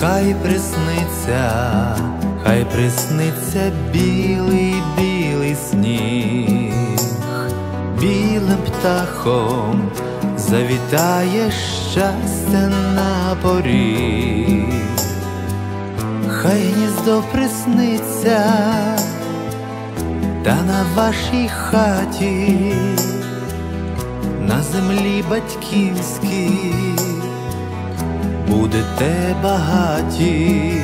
Хай присниться, хай присниться білий білий сніг, білим птахом завітає щастя на поріг, хай гніздо присниться, та на вашій хаті, на землі батьківській будете багаті,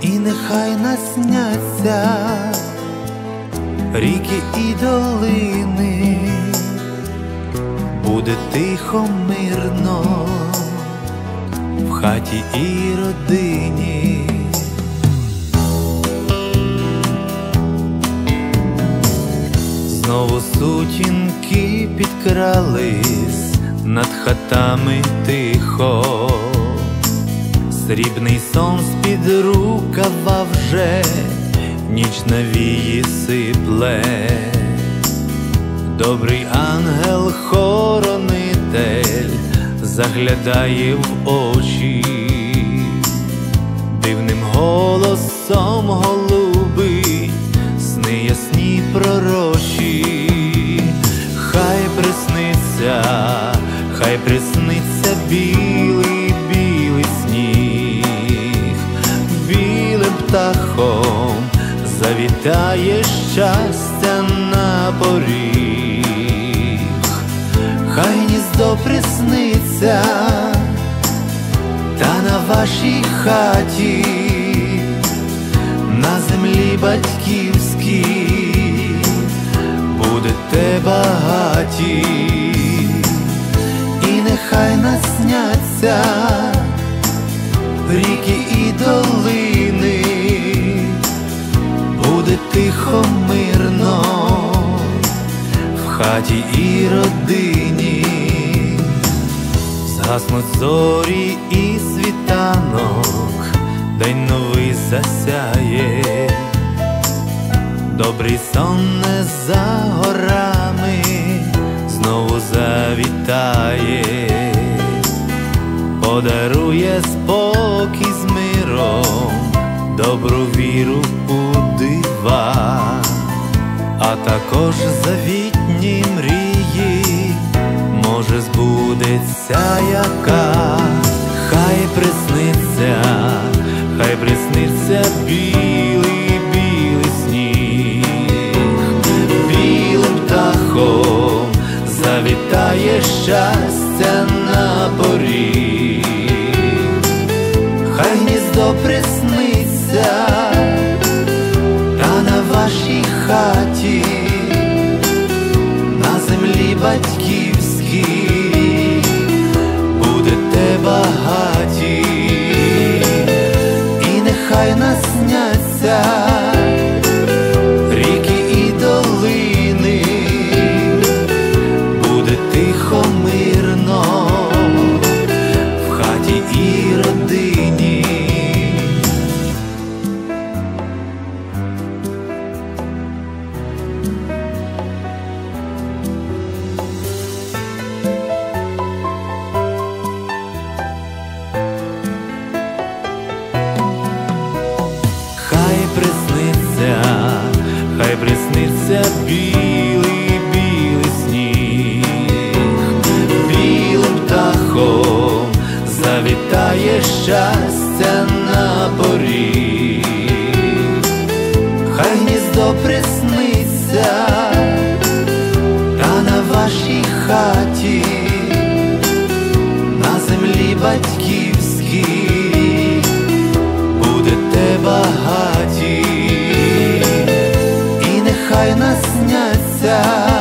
і нехай насняться ріки і долини, буде тихо, мирно в хаті і родині. Знову сутінки підкрались над хатами тихо, срібний сон з-під рукава вже ніч навії сипле, добрий ангел-хоронитель заглядає в очі, хай присниться білий, білий сніг, білим птахом завітає щастя на поріг, хай гніздо присниться, та на вашій хаті, на землі батьківській будете багаті, насняться ріки і долини, буде тихо, мирно. В хаті і родині, згаснуть зорі і світанок, день новий засяє. Добрий сон не за горами. Знову завітає, подарує спокій з миром, добру віру у дива, а також завітні мрії, може збудеться яка, хай присниться, хай присниться білий, білий сніг, білим птахом завітає щастя на поріг, хай присниться, та на вашій хаті, на землі батьківській будете багаті, і нехай насняться щастя на поріг, хай гніздо присниться, та на вашій хаті, на землі батьківській будете багаті, і нехай насняться